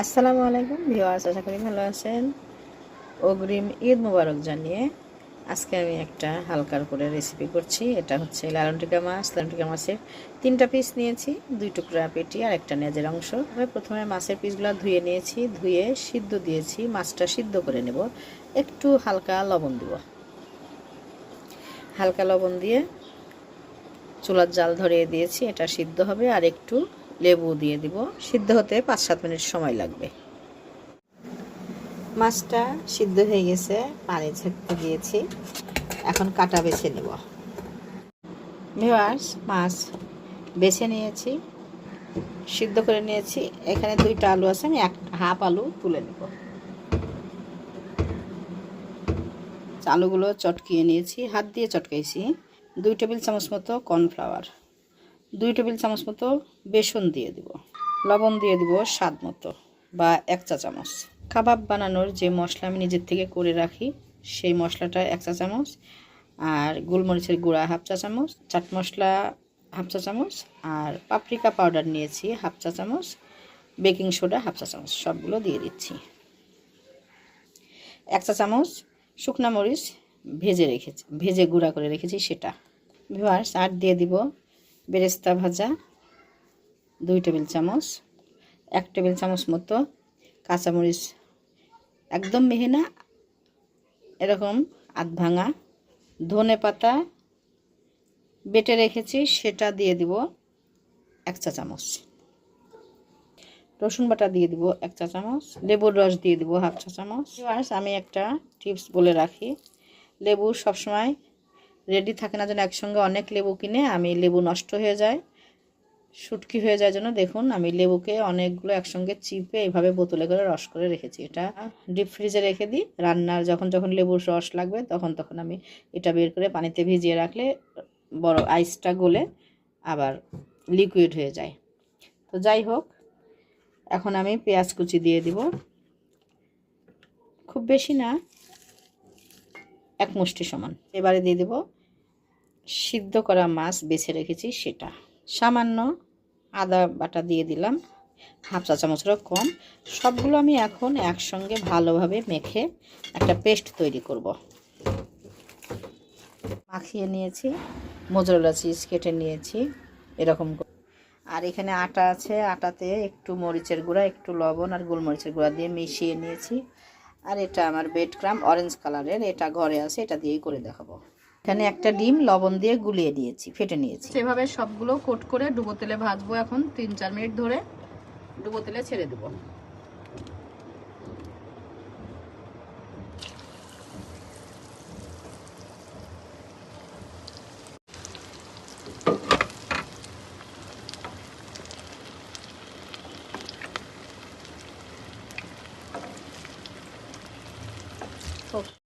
আসসালামু আলাইকুম ভিওয়ার্স আশা করি ভালো আছেন। অগ্রিম ঈদ মোবারক জানিয়ে আজকে আমি একটা হালকার করে রেসিপি করছি। এটা হচ্ছে লালন টিকা মাছ। লালন টিকা মাছের তিনটা পিস নিয়েছি, দুই টুকরা পেটি আর একটা নেজের অংশ। এবার প্রথমে মাছের পিসগুলো ধুয়ে নিয়েছি, ধুয়ে সিদ্ধ দিয়েছি। মাছটা সিদ্ধ করে নেব। একটু হালকা লবণ দিব। হালকা লবণ দিয়ে চুলার জাল ধরিয়ে দিয়েছি। এটা সিদ্ধ হবে আর একটু লেবু দিয়ে দিব। সিদ্ধ হতে পাঁচ সাত মিনিট সময় লাগবে। মাছটা সিদ্ধ হয়ে গেছে, পানি ছেঁকতে দিয়েছি। এখন কাটা বেছে নেব। ভিওয়ার্স মাছ বেছে নিয়েছি, সিদ্ধ করে নিয়েছি। এখানে দুইটা আলু আছে, আমি এক হাফ আলু তুলে নেব। আলুগুলো চটকিয়ে নিয়েছি, হাত দিয়ে চটকাইছি। দুই টেবিল চামচ মতো কর্নফ্লাওয়ার। দুই টেবিল চামচ মতো বেসন দিয়ে দিব। লবণ দিয়ে দিব স্বাদ মতো বা এক চা চামচ। কাবাব বানানোর যে মশলা আমি নিজের থেকে করে রাখি, সেই মশলাটা এক চা চামচ আর গোলমরিচের গুঁড়া হাফ চা চামচ, চাট মশলা হাফ চা চামচ আর পাপরিকা পাউডার নিয়েছি হাফ চা চামচ, বেকিং সোডা হাফ চা চামচ, সবগুলো দিয়ে দিচ্ছি। এক চা চামচ শুকনা মরিচ ভেজে রেখেছি, ভেজে গুঁড়া করে রেখেছি সেটা। ভিওয়ার্স আর দিয়ে দিব বেরেস্তা ভাজা, দুই টেবিল চামচ, এক টেবিল চামচ মতো কাঁচামরিচ। একদম মিহি না, এরকম আধ ভাঙা। ধনে পাতা বেটে রেখেছি, সেটা দিয়ে দিব এক চা চামচ। রসুন বাটা দিয়ে দিব এক চা চামচ। লেবুর রস দিয়ে দিব হাফ চা চামচ। আমি একটা টিপস বলে রাখি। লেবু সবসময় রেডি থাকে না যেন একসঙ্গে অনেক লেবু কিনে আমি লেবু নষ্ট হয়ে যায় শুটকি হয়ে যায় জন্য দেখুন আমি লেবুকে অনেকগুলো একসঙ্গে চিপে এইভাবে বোতলে করে রস করে রেখেছি। এটা ডিপ ফ্রিজে রেখে দিই, রান্নার যখন যখন লেবুর রস লাগবে তখন তখন আমি এটা বের করে পানিতে ভিজিয়ে রাখলে বড় আইসটা গলে আবার লিকুইড হয়ে যায়। তো যাই হোক, এখন আমি পেঁয়াজ কুচি দিয়ে দিব। খুব বেশি না এক মুষ্টি সমান। এবারে দিয়ে দেব, সিদ্ধ করা মাছ বেছে রেখেছি সেটা। সামান্য আদা বাটা দিয়ে দিলাম, হাফ চা চামচেরও কম। সবগুলো আমি এখন একসঙ্গে ভালোভাবে মেখে একটা পেস্ট তৈরি করব। মাখিয়ে নিয়েছি, মোজরোলা চিজ কেটে নিয়েছি, এরকম আর এখানে আটা আছে, আটাতে একটু মরিচের গুঁড়া, একটু লবণ আর গোলমরিচের গুঁড়া দিয়ে মিশিয়ে নিয়েছি। আর এটা আমার বেড ক্রাম অরেঞ্জ কালারের এটা ঘরে আছে, এটা দিয়েই করে দেখাবো। এখানে একটা ডিম লবণ দিয়ে গুলিয়ে দিয়েছি, ফেটে নিয়েছি। সেভাবে সবগুলো কোট করে ডুবো তেলে ভাজবো এখন তিন চার মিনিট ধরে। ডুবো তেলে ছেড়ে দেবো। Tot.